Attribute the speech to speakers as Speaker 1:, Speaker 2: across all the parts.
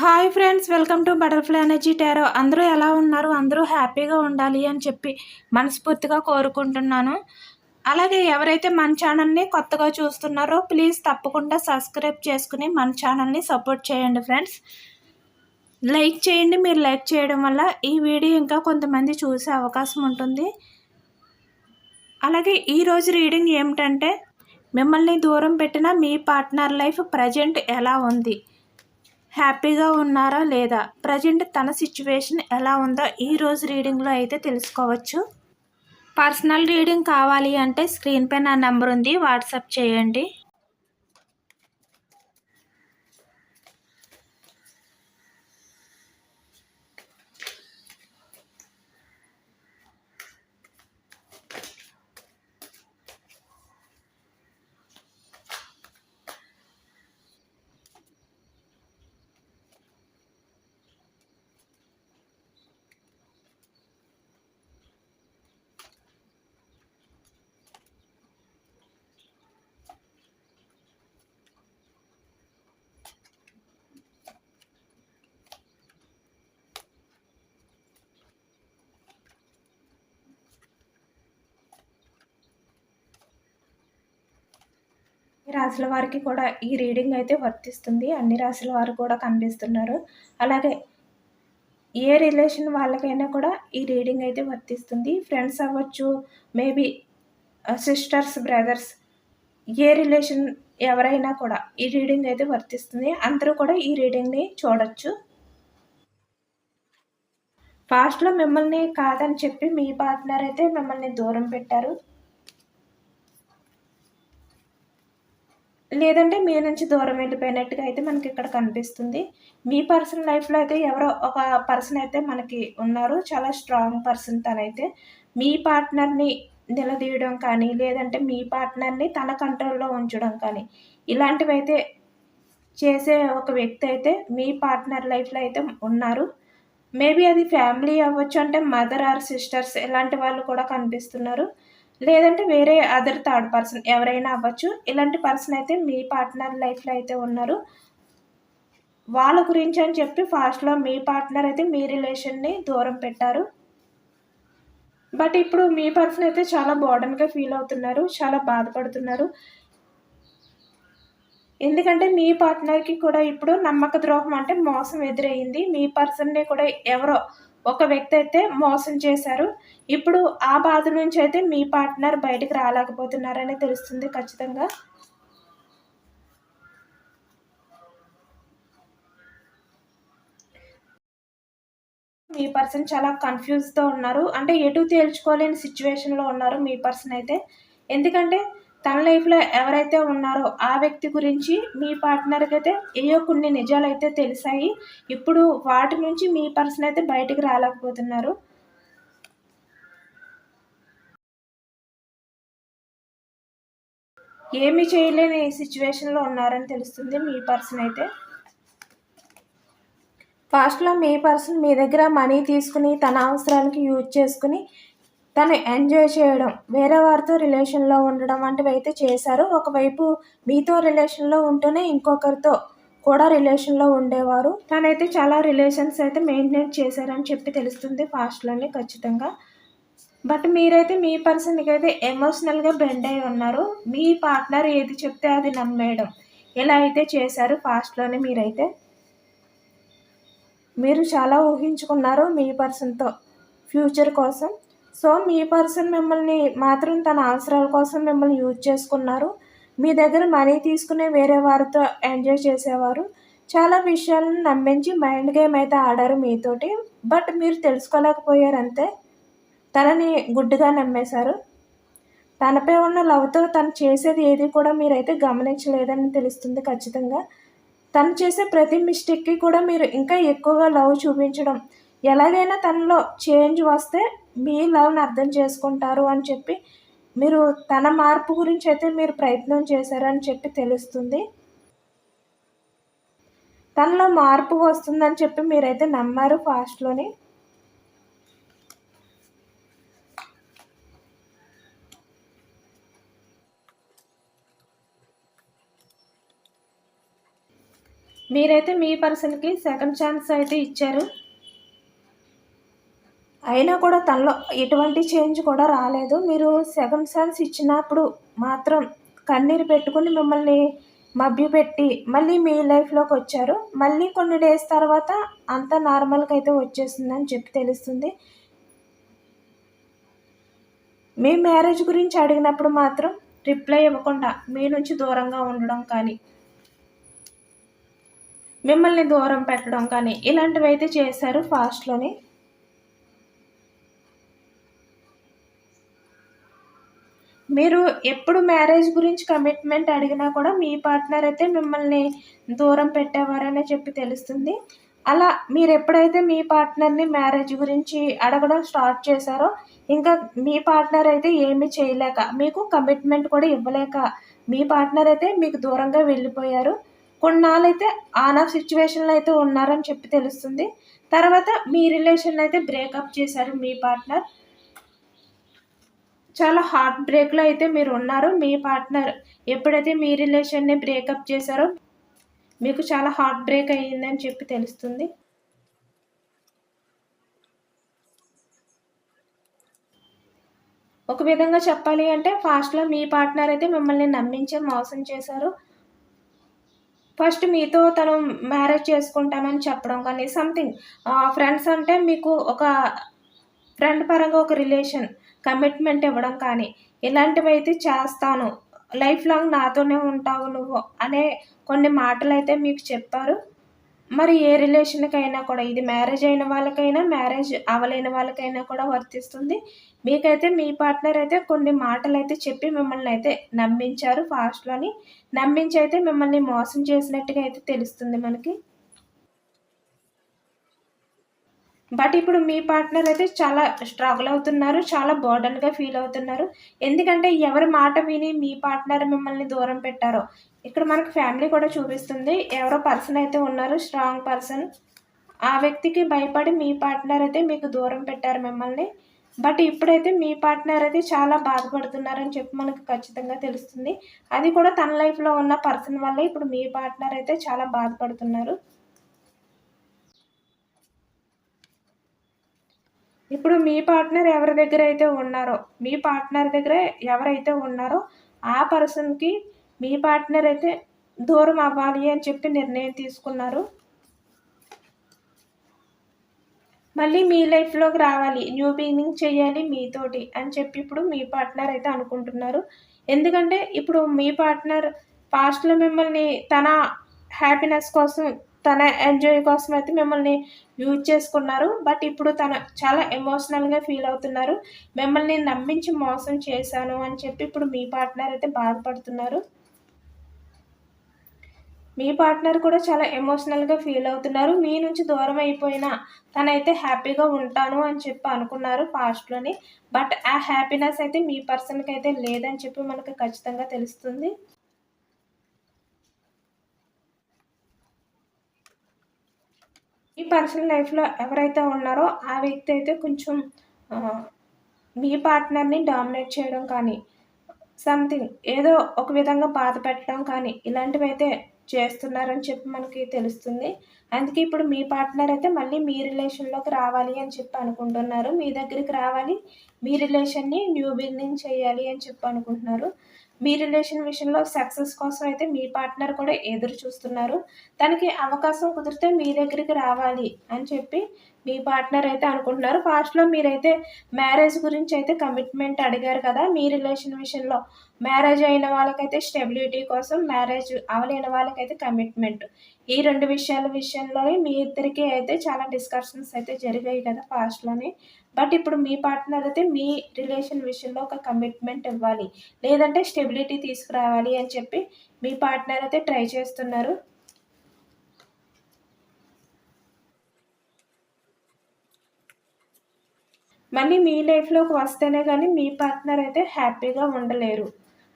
Speaker 1: Hi friends welcome to butterfly energy tarot. అందరూ ఎలా ఉన్నారు? అందరూ హ్యాపీగా ఉండాలి అని చెప్పి మనస్ఫూర్తిగా కోరుకుంటున్నాను. అలాగే ఎవరైతే మన ఛానల్ని కొత్తగా చూస్తున్నారో ప్లీజ్ తప్పకుండా సబ్స్క్రైబ్ చేసుకుని మన ఛానల్ని సపోర్ట్ చేయండి ఫ్రెండ్స్. లైక్ చేయండి మీరు లైక్ చేయడం వల్ల ఈ వీడియో ఇంకా కొంతమంది చూసే అవకాశం ఉంటుంది. అలాగే ఈరోజు రీడింగ్ ఏమిటంటే మిమ్మల్ని దూరం పెట్టిన మీ పార్ట్నర్ లైఫ్ ప్రజెంట్ ఎలా ఉంది? హ్యాపీగా ఉన్నారా లేదా? ప్రజెంట్ తన సిచ్యువేషన్ ఎలా ఉందో ఈ రోజు రీడింగ్లో అయితే తెలుసుకోవచ్చు. పర్సనల్ రీడింగ్ కావాలి అంటే స్క్రీన్ పై నా నెంబర్ ఉంది వాట్సాప్ చేయండి. రాశుల వారికి కూడా ఈ రీడింగ్ అయితే వర్తిస్తుంది. అన్ని రాశుల వారు కూడా కనిపిస్తున్నారు. అలాగే ఏ రిలేషన్ వాళ్ళకైనా కూడా ఈ రీడింగ్ అయితే వర్తిస్తుంది. ఫ్రెండ్స్ అవ్వచ్చు మేబీ సిస్టర్స్ బ్రదర్స్ ఏ రిలేషన్ ఎవరైనా కూడా ఈ రీడింగ్ అయితే వర్తిస్తుంది. అందరూ కూడా ఈ రీడింగ్ని చూడొచ్చు. ఫాస్ట్లో మిమ్మల్ని కాదని చెప్పి మీ పార్ట్నర్ అయితే మిమ్మల్ని దూరం పెట్టారు. లేదంటే మీ నుంచి దూరం వెళ్ళిపోయినట్టుగా అయితే మనకి ఇక్కడ కనిపిస్తుంది. మీ పర్సనల్ లైఫ్లో అయితే ఎవరో ఒక పర్సన్ అయితే మనకి ఉన్నారు. చాలా స్ట్రాంగ్ పర్సన్ తనైతే. మీ పార్ట్నర్ని నిలదీయడం కానీ లేదంటే మీ పార్ట్నర్ని తన కంట్రోల్లో ఉంచడం కానీ ఇలాంటివి అయితే చేసే ఒక వ్యక్తి అయితే మీ పార్ట్నర్ లైఫ్లో అయితే ఉన్నారు. మేబీ అది ఫ్యామిలీ అవ్వచ్చు అంటే మదర్ ఆర్ సిస్టర్స్ ఇలాంటి వాళ్ళు కూడా కనిపిస్తున్నారు. లేదంటే వేరే అదర్ థర్డ్ పర్సన్ ఎవరైనా అవ్వచ్చు. ఇలాంటి పర్సన్ అయితే మీ పార్ట్నర్ లైఫ్లో అయితే ఉన్నారు. వాళ్ళ గురించి అని చెప్పి ఫాస్ట్లో మీ పార్ట్నర్ అయితే మీ రిలేషన్ని దూరం పెట్టారు. బట్ ఇప్పుడు మీ పర్సన్ అయితే చాలా బోర్డన్గా ఫీల్ అవుతున్నారు చాలా బాధపడుతున్నారు. ఎందుకంటే మీ పార్ట్నర్కి కూడా ఇప్పుడు నమ్మక ద్రోహం అంటే మోసం ఎదురయ్యింది మీ పర్సన్ని కూడా ఎవరో ఒక వ్యక్తి అయితే మోసం చేశారు. ఇప్పుడు ఆ బాధ నుంచి అయితే మీ పార్ట్నర్ బయటకు రాలేకపోతున్నారని తెలుస్తుంది ఖచ్చితంగా. మీ పర్సన్ చాలా కన్ఫ్యూజ్తో ఉన్నారు. అంటే ఎటు తేల్చుకోలేని సిచ్యువేషన్లో ఉన్నారు మీ పర్సన్ అయితే. ఎందుకంటే తన లైఫ్లో ఎవరైతే ఉన్నారో ఆ వ్యక్తి గురించి మీ పార్ట్నర్కి అయితే ఏయో కొన్ని నిజాలు అయితే తెలిసాయి. ఇప్పుడు వాటి నుంచి మీ పర్సన్ అయితే బయటికి రాలేకపోతున్నారు. ఏమి చేయలేని సిచ్యువేషన్లో ఉన్నారని తెలుస్తుంది మీ పర్సన్ అయితే. ఫాస్ట్లో మీ పర్సన్ మీ దగ్గర మనీ తీసుకుని తన అవసరానికి యూజ్ చేసుకుని తను ఎంజాయ్ చేయడం వేరే వారితో రిలేషన్లో ఉండడం వంటివి అయితే చేశారు. ఒకవైపు మీతో రిలేషన్లో ఉంటూనే ఇంకొకరితో కూడా రిలేషన్లో ఉండేవారు. తనైతే చాలా రిలేషన్స్ అయితే మెయింటైన్ చేశారని చెప్పి తెలుస్తుంది ఫాస్ట్లోనే ఖచ్చితంగా. బట్ మీరైతే మీ పర్సన్కి అయితే ఎమోషనల్గా బెండ్ అయి ఉన్నారు. మీ పార్ట్నర్ ఏది చెప్తే అది నమ్మేయడం ఇలా అయితే చేశారు ఫాస్ట్లోనే మీరైతే? మీరు చాలా ఊహించుకున్నారు మీ పర్సన్తో ఫ్యూచర్ కోసం. సో మీ పర్సన్ మిమ్మల్ని మాత్రం తన అవసరాల కోసం మిమ్మల్ని యూజ్ చేసుకున్నారు. మీ దగ్గర మనీ తీసుకునే వేరే వారితో ఎంజాయ్ చేసేవారు. చాలా విషయాలను నమ్మించి మైండ్ గేమ్ అయితే ఆడారు మీతోటి. బట్ మీరు తెలుసుకోలేకపోయారు అంతే. తనని గుడ్డుగా నమ్మేశారు. తనపై ఉన్న లవ్తో తను చేసేది ఏది కూడా మీరైతే గమనించలేదని తెలుస్తుంది ఖచ్చితంగా. తను చేసే ప్రతి మిస్టేక్కి కూడా మీరు ఇంకా ఎక్కువగా లవ్ చూపించడం. ఎలాగైనా తనలో చేంజ్ వస్తే మీ లవ్ని అర్థం చేసుకుంటారు అని చెప్పి మీరు తన మార్పు గురించి అయితే మీరు ప్రయత్నం చేశారని చెప్పి తెలుస్తుంది. తనలో మార్పు వస్తుందని చెప్పి మీరైతే నమ్మారు ఫాస్ట్లోని. మీరైతే మీ పర్సన్కి సెకండ్ ఛాన్స్ అయితే ఇచ్చారు. అయినా కూడా తనలో ఎటువంటి చేంజ్ కూడా రాలేదు. మీరు సెకండ్ ఛాన్స్ ఇచ్చినప్పుడు మాత్రం కన్నీరు పెట్టుకుని మిమ్మల్ని మభ్యపెట్టి మళ్ళీ మీ లైఫ్లోకి వచ్చారు. మళ్ళీ కొన్ని డేస్ తర్వాత అంతా నార్మల్గా అయితే వచ్చేసిందని చెప్పి తెలుస్తుంది. మీ మ్యారేజ్ గురించి అడిగినప్పుడు మాత్రం రిప్లై ఇవ్వకుండా మీ నుంచి దూరంగా ఉండడం కానీ మిమ్మల్ని దూరం పెట్టడం కానీ ఇలాంటివి అయితే చేశారు ఫాస్ట్లోనే మీరు ఎప్పుడు మ్యారేజ్ గురించి కమిట్మెంట్ అడిగినా కూడా మీ పార్ట్నర్ అయితే మిమ్మల్ని దూరం పెట్టేవారనే చెప్పి తెలుస్తుంది. అలా మీరు ఎప్పుడైతే మీ పార్ట్నర్ని మ్యారేజ్ గురించి అడగడం స్టార్ట్ చేశారో ఇంకా మీ పార్ట్నర్ అయితే ఏమీ చేయలేక మీకు కమిట్మెంట్ కూడా ఇవ్వలేక మీ పార్ట్నర్ అయితే మీకు దూరంగా వెళ్ళిపోయారు. కొన్నాళ్ళు అయితే ఆన్ ఆఫ్ సిచ్యువేషన్లో అయితే ఉన్నారని చెప్పి తెలుస్తుంది. తర్వాత మీ రిలేషన్ అయితే బ్రేకప్ చేశారు మీ పార్ట్నర్. చాలా హార్ట్ బ్రేక్లో అయితే మీరు ఉన్నారు. మీ పార్ట్నర్ ఎప్పుడైతే మీ రిలేషన్ని బ్రేకప్ చేశారో మీకు చాలా హార్ట్ బ్రేక్ అయ్యిందని చెప్పి తెలుస్తుంది. ఒక విధంగా చెప్పాలి అంటే ఫాస్ట్లో మీ పార్ట్నర్ అయితే మిమ్మల్ని నమ్మించే మోసం చేశారు. ఫస్ట్ మీతో తను మ్యారేజ్ చేసుకుంటామని చెప్పడం కానీ సంథింగ్ ఫ్రెండ్స్ అంటే మీకు ఒక ఫ్రెండ్ పరంగా ఒక రిలేషన్ కమిట్మెంట్ ఇవ్వడం కానీ ఇలాంటివైతే చేస్తాను. లైఫ్ లాంగ్ నాతోనే ఉంటావు నువ్వు అనే కొన్ని మాటలు అయితే మీకు చెప్పారు. మరి ఏ రిలేషన్కైనా కూడా ఇది మ్యారేజ్ అయిన వాళ్ళకైనా మ్యారేజ్ అవ్వలేని వాళ్ళకైనా కూడా వర్తిస్తుంది. మీకైతే మీ పార్ట్నర్ అయితే కొన్ని మాటలు అయితే చెప్పి మిమ్మల్ని అయితే నమ్మించారు ఫాస్ట్లోని. నమ్మించి అయితే మిమ్మల్ని మోసం చేసినట్టుగా అయితే తెలుస్తుంది మనకి. బట్ ఇప్పుడు మీ పార్ట్నర్ అయితే చాలా స్ట్రగుల్ అవుతున్నారు చాలా బర్డన్గా ఫీల్ అవుతున్నారు. ఎందుకంటే ఎవరి మాట విని మీ పార్ట్నర్ మిమ్మల్ని దూరం పెట్టారో. ఇక్కడ మనకు ఫ్యామిలీ కూడా చూపిస్తుంది ఎవరో పర్సన్ అయితే ఉన్నారు స్ట్రాంగ్ పర్సన్ ఆ వ్యక్తికి భయపడి మీ పార్ట్నర్ అయితే మీకు దూరం పెట్టారు మిమ్మల్ని. బట్ ఇప్పుడైతే మీ పార్ట్నర్ అయితే చాలా బాధపడుతున్నారని చెప్పి మనకు ఖచ్చితంగా తెలుస్తుంది. అది కూడా తన లైఫ్లో ఉన్న పర్సన్ వల్ల ఇప్పుడు మీ పార్ట్నర్ అయితే చాలా బాధపడుతున్నారు. ఇప్పుడు మీ పార్ట్నర్ ఎవరి దగ్గర అయితే ఉన్నారో మీ పార్ట్నర్ దగ్గర ఎవరైతే ఉన్నారో ఆ పర్సన్కి మీ పార్ట్నర్ అయితే దూరం అవ్వాలి అని చెప్పి నిర్ణయం తీసుకున్నారు. మళ్ళీ మీ లైఫ్లోకి రావాలి న్యూ బిగినింగ్ చేయాలి మీతోటి అని చెప్పి ఇప్పుడు మీ పార్ట్నర్ అయితే అనుకుంటున్నారు. ఎందుకంటే ఇప్పుడు మీ పార్ట్నర్ పాస్ట్లో మిమ్మల్ని తన హ్యాపీనెస్ కోసం తన ఎంజాయ్ కోసం అయితే మిమ్మల్ని యూజ్ చేసుకున్నారు. బట్ ఇప్పుడు తన చాలా ఎమోషనల్గా ఫీల్ అవుతున్నారు. మిమ్మల్ని నమ్మించి మోసం చేశాను అని చెప్పి ఇప్పుడు మీ పార్ట్నర్ అయితే బాధపడుతున్నారు. మీ పార్ట్నర్ కూడా చాలా ఎమోషనల్గా ఫీల్ అవుతున్నారు. మీ నుంచి దూరం అయిపోయినా తనైతే హ్యాపీగా ఉంటాను అని చెప్పి అనుకున్నారు పాస్ట్లోని బట్ ఆ హ్యాపీనెస్ అయితే మీ పర్సన్కి అయితే లేదని చెప్పి మనకు ఖచ్చితంగా తెలుస్తుంది. ఈ పర్సనల్ లైఫ్లో ఎవరైతే ఉన్నారో ఆ వ్యక్తి అయితే కొంచెం మీ పార్ట్నర్ని డామినేట్ చేయడం కానీ సంథింగ్ ఏదో ఒక విధంగా బాధ పెట్టడం కానీ ఇలాంటివి అయితే చేస్తున్నారని చెప్పి మనకి తెలుస్తుంది. అందుకే ఇప్పుడు మీ పార్ట్నర్ అయితే మళ్ళీ మీ రిలేషన్లోకి రావాలి అని చెప్పి అనుకుంటున్నారు. మీ దగ్గరికి రావాలి మీ రిలేషన్ని న్యూ బిగినింగ్ చేయాలి అని చెప్పి అనుకుంటున్నారు. మీ రిలేషన్ విషయంలో సక్సెస్ కోసం అయితే మీ పార్ట్నర్ కూడా ఎదురు చూస్తున్నారు. తనకి అవకాశం కుదిరితే మీ దగ్గరికి రావాలి అని చెప్పి మీ పార్ట్నర్ అయితే అనుకుంటున్నారు. ఫాస్ట్లో మీరైతే మ్యారేజ్ గురించి అయితే కమిట్మెంట్ అడిగారు కదా మీ రిలేషన్ విషయంలో. మ్యారేజ్ అయిన వాళ్ళకైతే స్టెబిలిటీ కోసం మ్యారేజ్ అవలేని వాళ్ళకైతే కమిట్మెంట్ ఈ రెండు విషయాల విషయంలోనే మీ ఇద్దరికి అయితే చాలా డిస్కషన్స్ అయితే జరిగాయి కదా ఫాస్ట్లోనే బట్ ఇప్పుడు మీ పార్ట్నర్ అయితే మీ రిలేషన్ విషయంలో ఒక కమిట్మెంట్ ఇవ్వాలి. లేదంటే స్టెబిలిటీ తీసుకురావాలి అని చెప్పి మీ పార్ట్నర్ అయితే ట్రై చేస్తున్నారు. మళ్ళీ మీ లైఫ్లోకి వస్తేనే కానీ మీ పార్ట్నర్ అయితే హ్యాపీగా ఉండలేరు.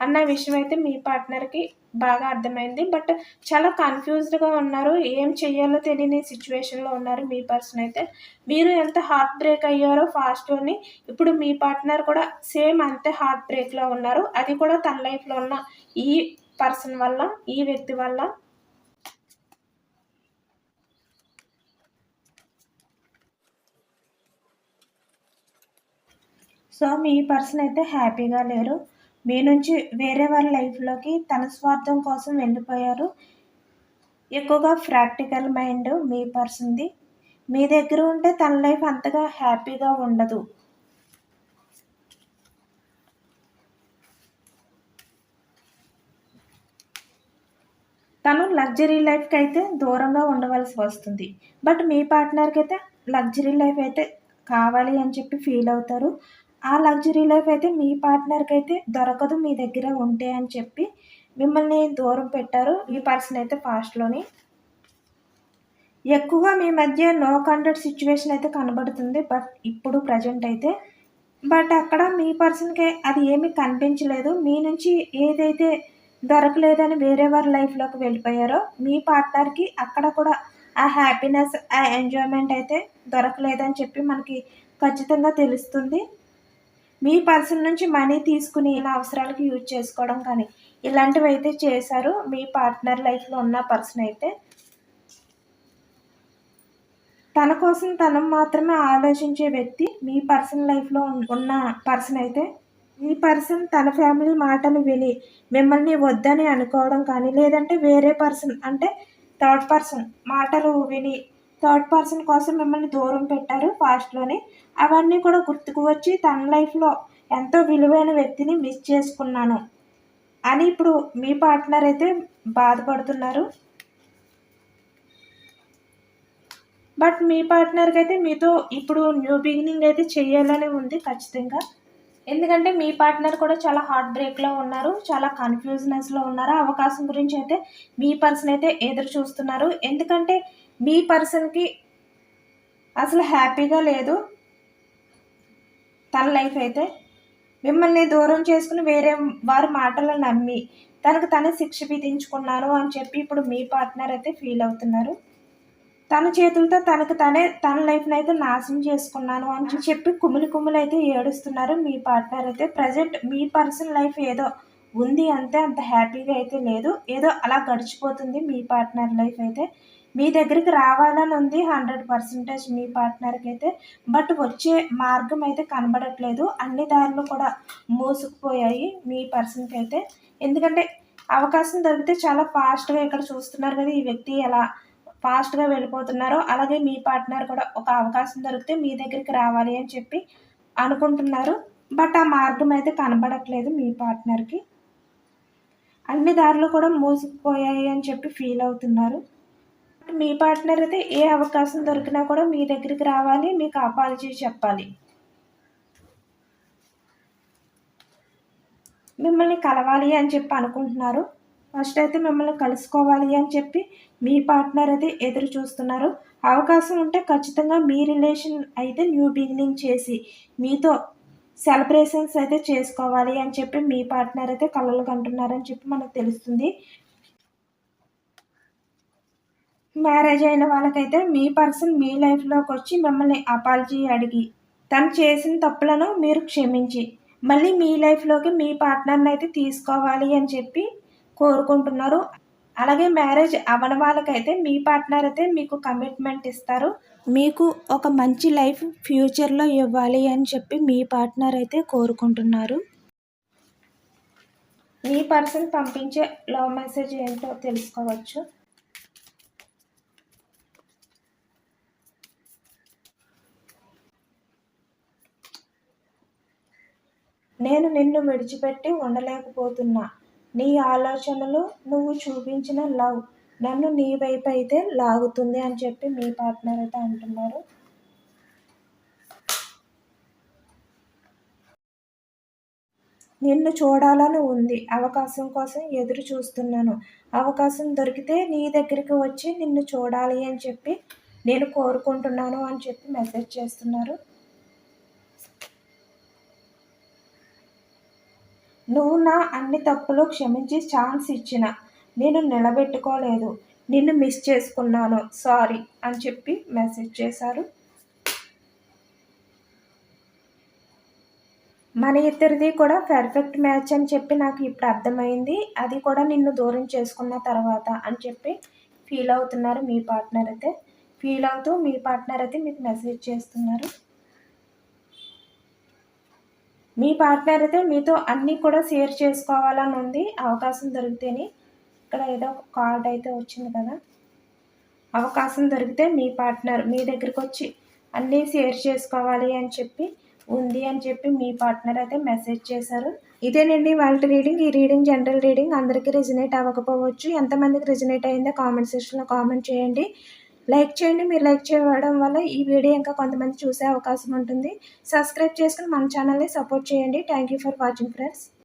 Speaker 1: అన్న విషయం అయితే మీ పార్ట్నర్కి బాగా అర్థమైంది. బట్ చాలా కన్ఫ్యూజ్డ్గా ఉన్నారు. ఏం చెయ్యాలో తెలియని సిచ్యువేషన్లో ఉన్నారు మీ పర్సన్ అయితే. మీరు ఎంత హార్ట్ బ్రేక్ అయ్యారో ఫాస్ట్లోని ఇప్పుడు మీ పార్ట్నర్ కూడా సేమ్ అంతే హార్ట్ బ్రేక్లో ఉన్నారు. అది కూడా తన లైఫ్లో ఉన్న ఈ పర్సన్ వల్ల ఈ వ్యక్తి వల్ల. సో మీ పర్సన్ అయితే హ్యాపీగా లేరు. మీ నుంచి వేరే వాళ్ళ లైఫ్లోకి తన స్వార్థం కోసం వెళ్ళిపోయారు. ఎక్కువగా ప్రాక్టికల్ మైండ్ మీ పర్సన్ది. మీ దగ్గర ఉంటే తన లైఫ్ అంతగా హ్యాపీగా ఉండదు. తను లగ్జరీ లైఫ్కి అయితే దూరంగా ఉండవలసి వస్తుంది. బట్ మీ పార్ట్నర్కి అయితే లగ్జరీ లైఫ్ అయితే కావాలి అని చెప్పి ఫీల్ అవుతారు. ఆ లగ్జరీ లైఫ్ అయితే మీ పార్ట్నర్కి అయితే దొరకదు మీ దగ్గర ఉంటే అని చెప్పి మిమ్మల్ని దూరం పెట్టారు ఈ పర్సన్ అయితే ఫాస్ట్లోని ఎక్కువగా మీ మధ్య నో కాంటాక్ట్ సిచ్యువేషన్ అయితే కనబడుతుంది బట్ ఇప్పుడు ప్రజెంట్ అయితే. బట్ అక్కడ మీ పర్సన్కి అది ఏమీ కనిపించలేదు. మీ నుంచి ఏదైతే దొరకలేదని వేరే వారి లైఫ్లోకి వెళ్ళిపోయారో మీ పార్ట్నర్కి అక్కడ కూడా ఆ హ్యాపీనెస్ ఆ ఎంజాయ్మెంట్ అయితే దొరకలేదని చెప్పి మనకి ఖచ్చితంగా తెలుస్తుంది. మీ పర్సన్ నుంచి మనీ తీసుకుని ఇలా అవసరాలకు యూజ్ చేసుకోవడం కానీ ఇలాంటివి అయితే చేశారు. మీ పార్ట్నర్ లైఫ్లో ఉన్న పర్సన్ అయితే తన కోసం తను మాత్రమే ఆలోచించే వ్యక్తి మీ పర్సన్ లైఫ్లో ఉన్న పర్సన్ అయితే ఈ పర్సన్ తన ఫ్యామిలీ మాటలు విని మిమ్మల్ని వద్దని అనుకోవడం కానీ లేదంటే వేరే పర్సన్ అంటే థర్డ్ పర్సన్ మాటలు విని థర్డ్ పర్సన్ కోసం మిమ్మల్ని దూరం పెట్టారు ఫాస్ట్లోనే. అవన్నీ కూడా గుర్తుకు వచ్చి తన లైఫ్లో ఎంతో విలువైన వ్యక్తిని మిస్ చేసుకున్నాను. అని ఇప్పుడు మీ పార్ట్నర్ అయితే బాధపడుతున్నారు. బట్ మీ పార్ట్నర్కి అయితే మీతో ఇప్పుడు న్యూ బిగినింగ్ అయితే చేయాలని ఉంది ఖచ్చితంగా. ఎందుకంటే మీ పార్ట్నర్ కూడా చాలా హార్ట్ బ్రేక్లో ఉన్నారు చాలా కన్ఫ్యూజ్నెస్లో ఉన్నారు. అవకాశం గురించి అయితే మీ పర్సన్ అయితే ఎదురు చూస్తున్నారు. ఎందుకంటే మీ పర్సన్కి అసలు హ్యాపీగా లేదు. తన లైఫ్ అయితే మిమ్మల్ని దూరం చేసుకుని వేరే వారి మాటలు నమ్మి తనకు తనే శిక్ష విధించుకున్నాను అని చెప్పి ఇప్పుడు మీ పార్ట్నర్ అయితే ఫీల్ అవుతున్నారు. తన చేతులతో తనకు తనే తన లైఫ్ని అయితే నాశనం చేసుకున్నాను అని చెప్పి కుమిలి కుమిలి అయితే ఏడుస్తున్నారు. మీ పార్ట్నర్ అయితే ప్రజెంట్ మీ పర్సన్ లైఫ్ ఏదో ఉంది అంతే అంత హ్యాపీగా అయితే లేదు. ఏదో అలా గడిచిపోతుంది మీ పార్ట్నర్ లైఫ్ అయితే. మీ దగ్గరికి రావాలని ఉంది హండ్రెడ్ పర్సెంటేజ్ మీ పార్ట్నర్కి అయితే. బట్ వచ్చే మార్గం అయితే కనబడట్లేదు. అన్ని దారులు కూడా మూసుకుపోయాయి మీ పర్సన్కి అయితే. ఎందుకంటే అవకాశం దొరికితే చాలా ఫాస్ట్గా ఇక్కడ చూస్తున్నారు కదా ఈ వ్యక్తి ఎలా ఫాస్ట్గా వెళ్ళిపోతున్నారో. అలాగే మీ పార్ట్నర్ కూడా ఒక అవకాశం దొరికితే మీ దగ్గరికి రావాలి అని చెప్పి అనుకుంటున్నారు. బట్ ఆ మార్గం అయితే కనబడట్లేదు మీ పార్ట్నర్కి. అన్ని దారులు కూడా మూసుకుపోయాయి అని చెప్పి ఫీల్ అవుతున్నారు. మీ పార్ట్నర్ అయితే ఏ అవకాశం దొరికినా కూడా మీ దగ్గరికి రావాలి మీకు అపాలజీ చెప్పాలి. మిమ్మల్ని కలవాలి అని చెప్పి అనుకుంటున్నారు. ఫస్ట్ అయితే మిమ్మల్ని కలుసుకోవాలి అని చెప్పి మీ పార్ట్నర్ అయితే ఎదురు చూస్తున్నారు. అవకాశం ఉంటే ఖచ్చితంగా మీ రిలేషన్ అయితే న్యూ బిగినింగ్ చేసి మీతో సెలబ్రేషన్స్ అయితే చేసుకోవాలి అని చెప్పి మీ పార్ట్నర్ అయితే కలలు కంటున్నారని చెప్పి మనకు తెలుస్తుంది. మ్యారేజ్ అయిన వాళ్ళకైతే మీ పర్సన్ మీ లైఫ్లోకి వచ్చి మిమ్మల్ని అపాలజీ అడిగి తను చేసిన తప్పులను మీరు క్షమించి మళ్ళీ మీ లైఫ్లోకి మీ పార్ట్నర్ని అయితే తీసుకోవాలి అని చెప్పి కోరుకుంటున్నారు. అలాగే మ్యారేజ్ అవ్వని వాళ్ళకైతే మీ పార్ట్నర్ అయితే మీకు కమిట్మెంట్ ఇస్తారు. మీకు ఒక మంచి లైఫ్ ఫ్యూచర్లో ఇవ్వాలి అని చెప్పి మీ పార్ట్నర్ అయితే కోరుకుంటున్నారు. మీ పర్సన్ పంపించే లవ్ మెసేజ్ ఏంటో తెలుసుకోవచ్చు. నేను నిన్ను విడిచిపెట్టి ఉండలేకపోతున్నా. నీ ఆలోచనలు నువ్వు చూపించిన లవ్ నన్ను నీ వైపు అయితే లాగుతుంది అని చెప్పి మీ పార్ట్నర్ అయితే అంటున్నారు. నిన్ను చూడాలని ఉంది. అవకాశం కోసం ఎదురు చూస్తున్నాను. అవకాశం దొరికితే నీ దగ్గరికి వచ్చి నిన్ను చూడాలి అని చెప్పి నేను కోరుకుంటున్నాను అని చెప్పి మెసేజ్ చేస్తున్నారు. నువ్వు నా అన్ని తప్పులు క్షమించి ఛాన్స్ ఇచ్చిన. నేను నిలబెట్టుకోలేదు. నిన్ను మిస్ చేసుకున్నాను. సారీ అని చెప్పి మెసేజ్ చేశారు. మన ఇద్దరిది కూడా పర్ఫెక్ట్ మ్యాచ్ అని చెప్పి నాకు ఇప్పుడు అర్థమైంది. అది కూడా నిన్ను దూరం చేసుకున్న తర్వాత అని చెప్పి ఫీల్ అవుతున్నారు మీ పార్ట్నర్ అయితే. ఫీల్ అవుతూ మీ పార్ట్నర్ అయితే మీకు మెసేజ్ చేస్తున్నారు. మీ పార్ట్నర్ అయితే మీతో అన్నీ కూడా షేర్ చేసుకోవాలని ఉంది. అవకాశం దొరికితేనే ఇక్కడ ఏదో ఒక కార్డ్ అయితే వచ్చింది కదా. అవకాశం దొరికితే మీ పార్ట్నర్ మీ దగ్గరికి వచ్చి అన్నీ షేర్ చేసుకోవాలి అని చెప్పి ఉంది అని చెప్పి మీ పార్ట్నర్ అయితే మెసేజ్ చేశారు. ఇదేనండి వాళ్ళ రీడింగ్ ఈ రీడింగ్ జనరల్ రీడింగ్ అందరికీ రిజనేట్ అవ్వకపోవచ్చు. ఎంతమందికి రిజనేట్ అయిందో కామెంట్ సెక్షన్లో కామెంట్ చేయండి. లైక్ చేయండి. మీరు లైక్ చేయడం వల్ల ఈ వీడియో ఇంకా కొంతమంది చూసే అవకాశం ఉంటుంది. సబ్స్క్రైబ్ చేసుకుని మన ఛానల్ని సపోర్ట్ చేయండి. Thank you for watching friends